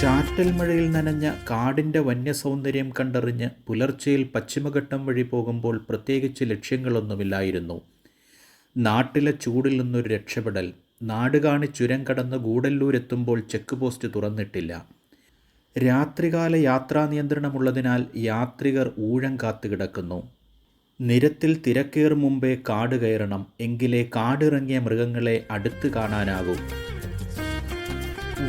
ചാറ്റൽ മഴയിൽ നനഞ്ഞ കാടിന്റെ വന്യസൗന്ദര്യം കണ്ടറിഞ്ഞ് പുലർച്ചയിൽ പശ്ചിമഘട്ടം വഴി പോകുമ്പോൾ പ്രത്യേകിച്ച് ലക്ഷ്യങ്ങളൊന്നുമില്ലായിരുന്നു. നാട്ടിലെ ചൂടിൽ നിന്നൊരു രക്ഷപ്പെടൽ. നാടുകാണി ചുരം കടന്ന് ഗൂഡല്ലൂരെത്തുമ്പോൾ ചെക്ക് പോസ്റ്റ് തുറന്നിട്ടില്ല. രാത്രികാല യാത്രാ നിയന്ത്രണമുള്ളതിനാൽ യാത്രികർ ഊഴം കാത്തു കിടക്കുന്നു. നിരത്തിൽ തിരക്കേറും മുമ്പേ കാട് കയറണം. എങ്കിലേ കാടിറങ്ങിയ മൃഗങ്ങളെ അടുത്ത് കാണാനാകൂ.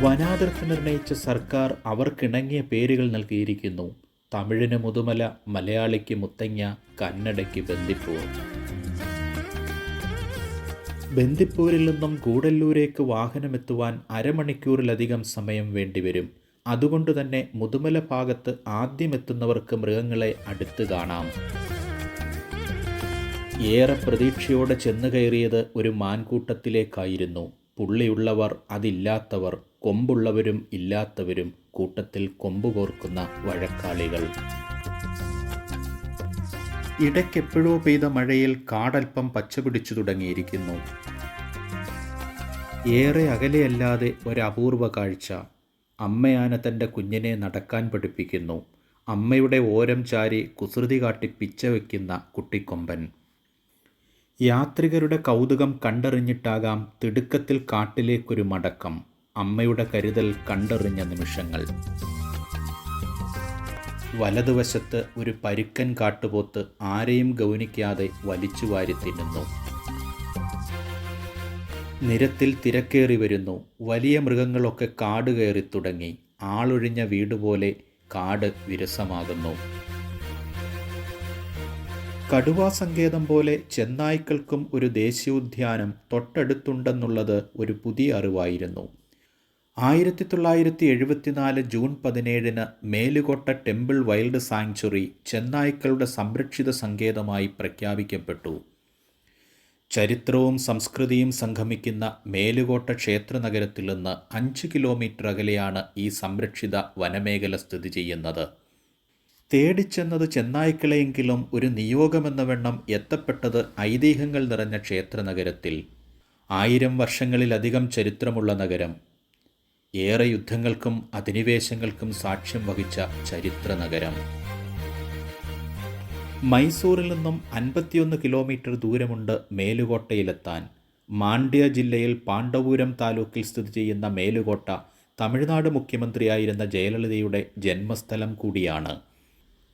വനാതിർത്തി നിർണയിച്ച സർക്കാർ അവർക്കിണങ്ങിയ പേരുകൾ നൽകിയിരിക്കുന്നു. തമിഴിന് മുതുമല മലയാളിക്ക് മുത്തങ്ങ കന്നഡയ്ക്ക് ബന്ദിപ്പൂർ. ബന്ദിപ്പൂരിൽ നിന്നും കൂടല്ലൂരേക്ക് വാഹനമെത്തുവാൻ അരമണിക്കൂറിലധികം സമയം വേണ്ടിവരും. അതുകൊണ്ട് തന്നെ മുതുമല ഭാഗത്ത് ആദ്യമെത്തുന്നവർക്ക് മൃഗങ്ങളെ അടുത്ത് കാണാം. ഏറെ പ്രതീക്ഷയോടെ ചെന്നു കയറിയത് ഒരു മാൻകൂട്ടത്തിലേക്കായിരുന്നു. പുള്ളിയുള്ളവർ അതില്ലാത്തവർ. കൊമ്പുള്ളവരും ഇല്ലാത്തവരും കൂട്ടത്തിൽ കൊമ്പ് കോർക്കുന്ന വഴക്കാളികൾ. ഇടയ്ക്കെപ്പോഴോ പെയ്ത മഴയിൽ കാടൽപ്പം പച്ചപിടിച്ചു തുടങ്ങിയിരിക്കുന്നു. ഏറെ അകലെയല്ലാതെ ഒരപൂർവ കാഴ്ച. അമ്മയാന തന്റെ കുഞ്ഞിനെ നടക്കാൻ പഠിപ്പിക്കുന്നു. അമ്മയുടെ ഓരം ചാരി കുസൃതി കാട്ടി പിച്ച വയ്ക്കുന്ന കുട്ടിക്കൊമ്പൻ. യാത്രികരുടെ കൗതുകം കണ്ടറിഞ്ഞിട്ടാകാം തിടുക്കത്തിൽ കാട്ടിലേക്കൊരു മടക്കം. അമ്മയുടെ കരുതൽ കണ്ടെറിഞ്ഞ നിമിഷങ്ങൾ. വലതുവശത്ത് ഒരു പരുക്കൻ കാട്ടുപോത്ത് ആരെയും ഗൗനിക്കാതെ വലിച്ചു വാരി തിന്നുന്നു. നിരത്തിൽ തിരക്കേറി വരുന്നു. വലിയ മൃഗങ്ങളൊക്കെ കാട് കയറി തുടങ്ങി. ആളൊഴിഞ്ഞ വീട് പോലെ കാട് വിരസമാകുന്നു. കടുവാ സങ്കേതം പോലെ ചെന്നായ്ക്കൾക്കും ഒരു ദേശീയോദ്യാനം തൊട്ടടുത്തുണ്ടെന്നുള്ളത് ഒരു പുതിയ അറിവായിരുന്നു. ആയിരത്തി തൊള്ളായിരത്തി എഴുപത്തിനാല് ജൂൺ പതിനേഴിന് മേലുകോട്ട ടെമ്പിൾ വൈൽഡ് സാങ്ച്വറി ചെന്നായ്ക്കളുടെ സംരക്ഷിത സങ്കേതമായി പ്രഖ്യാപിക്കപ്പെട്ടു. ചരിത്രവും സംസ്കൃതിയും സംഗമിക്കുന്ന മേലുകോട്ട ക്ഷേത്ര നഗരത്തിൽ നിന്ന് അഞ്ച് കിലോമീറ്റർ അകലെയാണ് ഈ സംരക്ഷിത വനമേഖല സ്ഥിതി ചെയ്യുന്നത്. തേടിച്ചെന്നത് ചെന്നായ്ക്കളെയെങ്കിലും ഒരു നിയോഗമെന്ന വണ്ണം എത്തപ്പെട്ടത് ഐതിഹ്യങ്ങൾ നിറഞ്ഞ ക്ഷേത്ര നഗരത്തിൽ ആയിരം വർഷങ്ങളിലധികം ചരിത്രമുള്ള നഗരം. ഏറെ യുദ്ധങ്ങൾക്കും അധിനിവേശങ്ങൾക്കും സാക്ഷ്യം വഹിച്ച ചരിത്ര നഗരം മൈസൂരിൽ നിന്നും അൻപത്തിയൊന്ന് കിലോമീറ്റർ ദൂരമുണ്ട് മേലുകോട്ടയിലെത്താൻ. മാണ്ഡ്യ ജില്ലയിൽ പാണ്ഡവപുരം താലൂക്കിൽ സ്ഥിതി ചെയ്യുന്ന മേലുകോട്ട തമിഴ്നാട് മുഖ്യമന്ത്രിയായിരുന്ന ജയലളിതയുടെ ജന്മസ്ഥലം കൂടിയാണ്.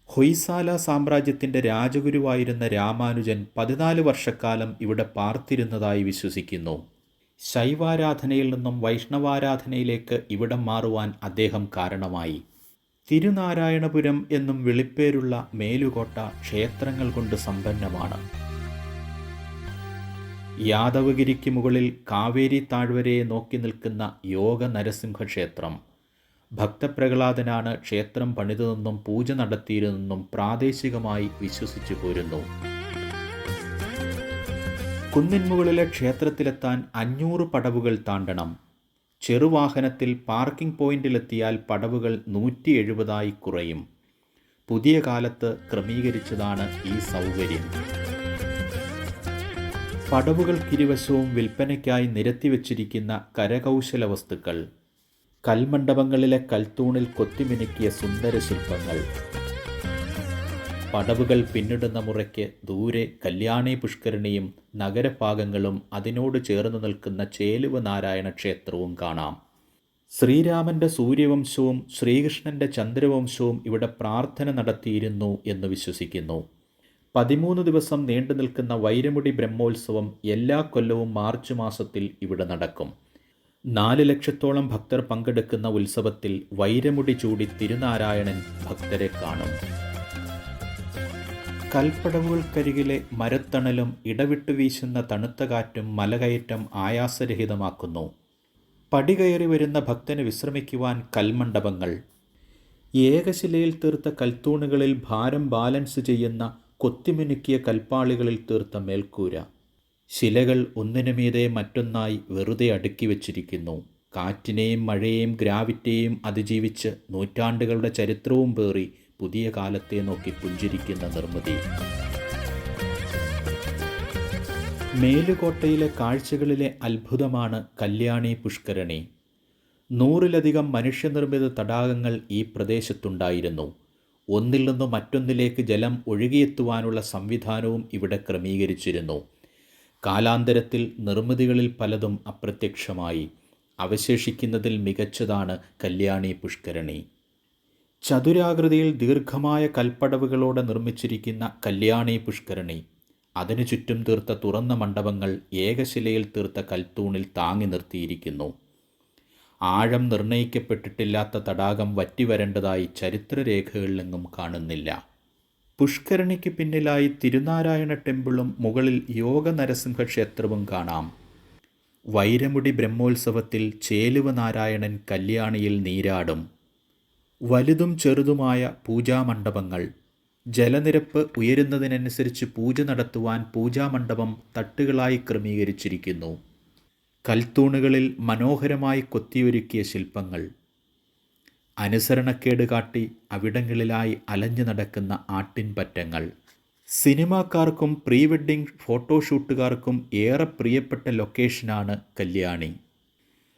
ഹൊയ്സാല സാമ്രാജ്യത്തിന്റെ രാജഗുരുവായിരുന്ന രാമാനുജൻ പതിനാല് വർഷക്കാലം ഇവിടെ പാർത്തിരുന്നതായി വിശ്വസിക്കുന്നു. ശൈവാരാധനയിൽ നിന്നും വൈഷ്ണവാരാധനയിലേക്ക് ഇവിടം മാറുവാൻ അദ്ദേഹം കാരണമായി. തിരുനാരായണപുരം എന്നും വിളിപ്പേരുള്ള മേലുകോട്ട ക്ഷേത്രങ്ങൾ കൊണ്ട് സമ്പന്നമാണ്. യാദവഗിരിക്ക് മുകളിൽ കാവേരി താഴ്വരയെ നോക്കി നിൽക്കുന്ന യോഗ നരസിംഹ ക്ഷേത്രം ഭക്തപ്രഹ്ലാദനാണ് ക്ഷേത്രം പണിതതെന്നും പൂജ നടത്തിയിരുന്നെന്നും പ്രാദേശികമായി വിശ്വസിച്ചു പോരുന്നു. കുന്നിൻമുകളിലെ ക്ഷേത്രത്തിലെത്താൻ അഞ്ഞൂറ് പടവുകൾ താണ്ടണം. ചെറുവാഹനത്തിൽ പാർക്കിംഗ് പോയിന്റിലെത്തിയാൽ പടവുകൾ നൂറ്റി എഴുപതായി കുറയും. പുതിയ കാലത്ത് ക്രമീകരിച്ചതാണ് ഈ സൗകര്യം. പടവുകൾക്കിരുവശവും വിൽപ്പനയ്ക്കായി നിരത്തിവച്ചിരിക്കുന്ന കരകൗശല വസ്തുക്കൾ. കൽമണ്ഡപങ്ങളിലെ കൽത്തൂണിൽ കൊത്തിമിനുക്കിയ സുന്ദര ശില്പങ്ങൾ. പടവുകൾ പിന്നിടുന്ന മുറയ്ക്ക് ദൂരെ കല്യാണി പുഷ്കരണിയും നഗരഭാഗങ്ങളും അതിനോട് ചേർന്ന് നിൽക്കുന്ന ചേലുവ നാരായണ ക്ഷേത്രവും കാണാം. ശ്രീരാമന്റെ സൂര്യവംശവും ശ്രീകൃഷ്ണന്റെ ചന്ദ്രവംശവും ഇവിടെ പ്രാർത്ഥന നടത്തിയിരുന്നു എന്ന് വിശ്വസിക്കുന്നു. പതിമൂന്ന് ദിവസം നീണ്ടു നിൽക്കുന്ന വൈരമുടി ബ്രഹ്മോത്സവം എല്ലാ കൊല്ലവും മാർച്ച് മാസത്തിൽ ഇവിടെ നടക്കും. നാല് ലക്ഷത്തോളം ഭക്തർ പങ്കെടുക്കുന്ന ഉത്സവത്തിൽ വൈരമുടി ചൂടി തിരുനാരായണൻ ഭക്തരെ കാണും. കൽപ്പടവുകൾക്കരികിലെ മരത്തണലും ഇടവിട്ടു വീശുന്ന തണുത്ത കാറ്റും മലകയറ്റം ആയാസരഹിതമാക്കുന്നു. പടി കയറി വരുന്ന ഭക്തന് വിശ്രമിക്കുവാൻ കൽമണ്ഡപങ്ങൾ. ഏകശിലയിൽ തീർത്ത കൽത്തൂണുകളിൽ ഭാരം ബാലൻസ് ചെയ്യുന്ന കൊത്തിമിനുക്കിയ കൽപ്പാളികളിൽ തീർത്ത മേൽക്കൂര. ശിലകൾ ഒന്നിനുമീതെ മറ്റൊന്നായി വെറുതെ അടുക്കി വച്ചിരിക്കുന്നു. കാറ്റിനെയും മഴയെയും ഗ്രാവിറ്റിയെയും അതിജീവിച്ച് നൂറ്റാണ്ടുകളുടെ ചരിത്രവും പേറി പുതിയ കാലത്തെ നോക്കി പുഞ്ചിരിക്കുന്ന നിർമ്മിതി. മേലുകോട്ടയിലെ കാഴ്ചകളിലെ അത്ഭുതമാണ് കല്യാണി പുഷ്കരണി. നൂറിലധികം മനുഷ്യനിർമ്മിത തടാകങ്ങൾ ഈ പ്രദേശത്തുണ്ടായിരുന്നു. ഒന്നിൽ നിന്നും മറ്റൊന്നിലേക്ക് ജലം ഒഴുകിയെത്തുവാനുള്ള സംവിധാനവും ഇവിടെ ക്രമീകരിച്ചിരുന്നു. കാലാന്തരത്തിൽ നിർമ്മിതികളിൽ പലതും അപ്രത്യക്ഷമായി. അവശേഷിക്കുന്നതിൽ മികച്ചതാണ് കല്യാണി പുഷ്കരണി. ചതുരാകൃതിയിൽ ദീർഘമായ കൽപ്പടവുകളോടെ നിർമ്മിച്ചിരിക്കുന്ന കല്യാണി പുഷ്കരണി. അതിനു ചുറ്റും തീർത്ത തുറന്ന മണ്ഡപങ്ങൾ ഏകശിലയിൽ തീർത്ത കൽത്തൂണിൽ താങ്ങി നിർത്തിയിരിക്കുന്നു. ആഴം നിർണയിക്കപ്പെട്ടിട്ടില്ലാത്ത തടാകം വറ്റിവരേണ്ടതായി ചരിത്രരേഖകളിലെങ്ങും കാണുന്നില്ല. പുഷ്കരണിക്ക് പിന്നിലായി തിരുനാരായണ ടെമ്പിളും മുകളിൽ യോഗ നരസിംഹ ക്ഷേത്രവും കാണാം. വൈരമുടി ബ്രഹ്മോത്സവത്തിൽ ചേലുവ നാരായണൻ കല്യാണിയിൽ നീരാടും. വലുതും ചെറുതുമായ പൂജാമണ്ഡപങ്ങൾ. ജലനിരപ്പ് ഉയരുന്നതിനനുസരിച്ച് പൂജ നടത്തുവാൻ പൂജാമണ്ഡപം തട്ടുകളായി ക്രമീകരിച്ചിരിക്കുന്നു. കൽത്തൂണുകളിൽ മനോഹരമായി കൊത്തിയൊരുക്കിയ ശില്പങ്ങൾ. അനുസരണക്കേട് കാട്ടി അവിടങ്ങളിലായി അലഞ്ഞു നടക്കുന്ന ആട്ടിൻപറ്റങ്ങൾ സിനിമാക്കാർക്കും പ്രീ വെഡ്ഡിംഗ് ഫോട്ടോഷൂട്ടുകാർക്കും ഏറെ പ്രിയപ്പെട്ട ലൊക്കേഷനാണ് കല്യാണി.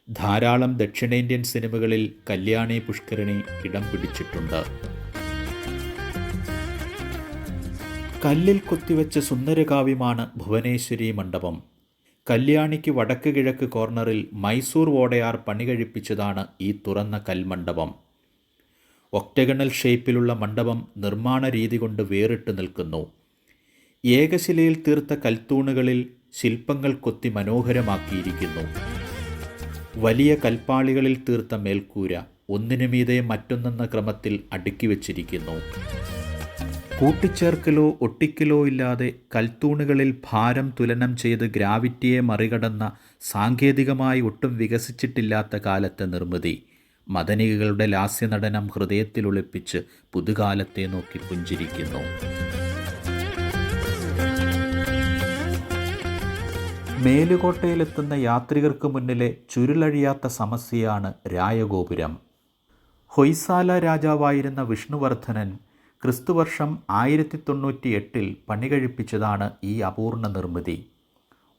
ധാരാളം ദക്ഷിണേന്ത്യൻ സിനിമകളിൽ കല്യാണി പുഷ്കരണി ഇടം പിടിച്ചിട്ടുണ്ട്. കല്ലിൽ കൊത്തിവെച്ച സുന്ദരകാവ്യമാണ് ഭുവനേശ്വരി മണ്ഡപം. കല്യാണിക്ക് വടക്ക് കിഴക്ക് കോർണറിൽ മൈസൂർ വോടയാർ പണി കഴിപ്പിച്ചതാണ് ഈ തുറന്ന കൽമണ്ഡപം ഒക്ടഗണൽ ഷേപ്പിലുള്ള മണ്ഡപം നിർമ്മാണ രീതി കൊണ്ട് വേറിട്ട് നിൽക്കുന്നു. ഏകശിലയിൽ തീർത്ത കൽത്തൂണുകളിൽ ശില്പങ്ങൾ കൊത്തി മനോഹരമാക്കിയിരിക്കുന്നു. വലിയ കൽപ്പാളികളിൽ തീർത്ത മേൽക്കൂര ഒന്നിനുമീതെ മറ്റൊന്നെന്ന ക്രമത്തിൽ അടുക്കി വച്ചിരിക്കുന്നു. കൂട്ടിച്ചേർക്കലോ ഒട്ടിക്കലോ ഇല്ലാതെ കൽത്തൂണുകളിൽ ഭാരം തുലനം ചെയ്ത് ഗ്രാവിറ്റിയെ മറികടന്ന സാങ്കേതികമായി ഒട്ടും വികസിച്ചിട്ടില്ലാത്ത കാലത്തെ നിർമ്മിതി. മദനികകളുടെ ലാസ്യനടനം ഹൃദയത്തിൽ ഒളിപ്പിച്ച് പുതുകാലത്തെ നോക്കി പുഞ്ചിരിക്കുന്നു. മേലുകോട്ടയിലെത്തുന്ന യാത്രികർക്ക് മുന്നിലെ ചുരുളഴിയാത്ത സമസ്യയാണ് രായഗോപുരം. ഹൊയ്സാല രാജാവായിരുന്ന വിഷ്ണുവർദ്ധനൻ ക്രിസ്തുവർഷം ആയിരത്തി തൊണ്ണൂറ്റി എട്ടിൽ പണി കഴിപ്പിച്ചതാണ് ഈ അപൂർണ നിർമ്മിതി.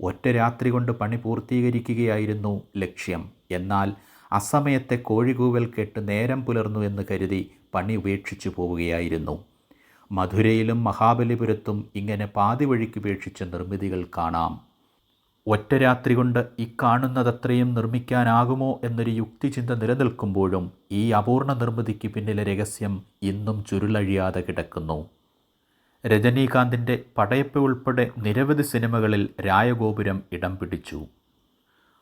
ഒറ്റ രാത്രി കൊണ്ട് പണി പൂർത്തീകരിക്കുകയായിരുന്നു ലക്ഷ്യം. എന്നാൽ അസമയത്തെ കോഴികൂവൽ കെട്ട് നേരം പുലർന്നു എന്ന് കരുതി പണി ഉപേക്ഷിച്ചു പോവുകയായിരുന്നു. മധുരയിലും മഹാബലിപുരത്തും ഇങ്ങനെ പാതി വഴിക്കുപേക്ഷിച്ച നിർമ്മിതികൾ കാണാം. ഒറ്റ രാത്രി കൊണ്ട് ഈ കാണുന്നതത്രയും നിർമ്മിക്കാനാകുമോ എന്നൊരു യുക്തിചിന്ത നിലനിൽക്കുമ്പോഴും ഈ അപൂർണ നിർമ്മിതിക്ക് പിന്നിലെ രഹസ്യം ഇന്നും ചുരുളഴിയാതെ കിടക്കുന്നു. രജനീകാന്തിന്റെ പടയപ്പ് ഉൾപ്പെടെ നിരവധി സിനിമകളിൽ രായഗോപുരം ഇടം പിടിച്ചു.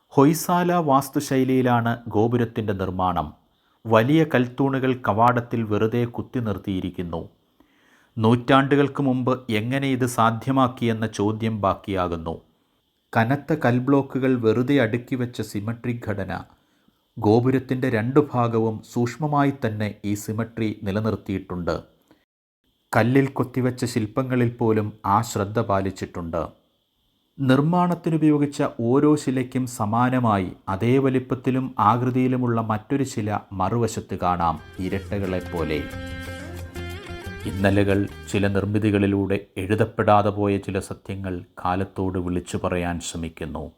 ഹൊയ്സാല വാസ്തുശൈലിയിലാണ് ഗോപുരത്തിന്റെ നിർമ്മാണം. വലിയ കൽത്തൂണുകൾ കവാടത്തിൽ വെറുതെ കുത്തി നിർത്തിയിരിക്കുന്നു. നൂറ്റാണ്ടുകൾക്ക് മുമ്പ് എങ്ങനെ ഇത് സാധ്യമാക്കിയെന്ന ചോദ്യം ബാക്കിയാകുന്നു. കനത്ത കൽബ്ലോക്കുകൾ വെറുതെ അടുക്കി വെച്ച സിമട്രിക് ഘടന. ഗോപുരത്തിന്റെ രണ്ടു ഭാഗവും സൂക്ഷ്മമായി തന്നെ ഈ സിമട്രി നിലനിർത്തിയിട്ടുണ്ട്. കല്ലിൽ കൊത്തിവെച്ച ശില്പങ്ങളിൽ പോലും ആ ശ്രദ്ധ പാലിച്ചിട്ടുണ്ട്. നിർമ്മാണത്തിനുപയോഗിച്ച ഓരോ ശിലയ്ക്കും സമാനമായി അതേ വലിപ്പത്തിലും ആകൃതിയിലുമുള്ള മറ്റൊരു ശില മറുവശത്ത് കാണാം ഇരട്ടകളെപ്പോലെ. ഇന്നലകൾ ചില നിർമ്മിതികളിലൂടെ എഴുതപ്പെടാതെ പോയ ചില സത്യങ്ങൾ കാലത്തോട് വിളിച്ചു പറയാൻ ശ്രമിക്കുന്നു.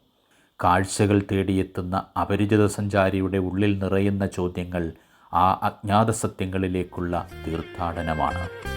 കാഴ്ചകൾ തേടിയെത്തുന്ന അപരിചിത സഞ്ചാരിയുടെ ഉള്ളിൽ നിറയുന്ന ചോദ്യങ്ങൾ ആ അജ്ഞാത സത്യങ്ങളിലേക്കുള്ള തീർത്ഥാടനമാണ്.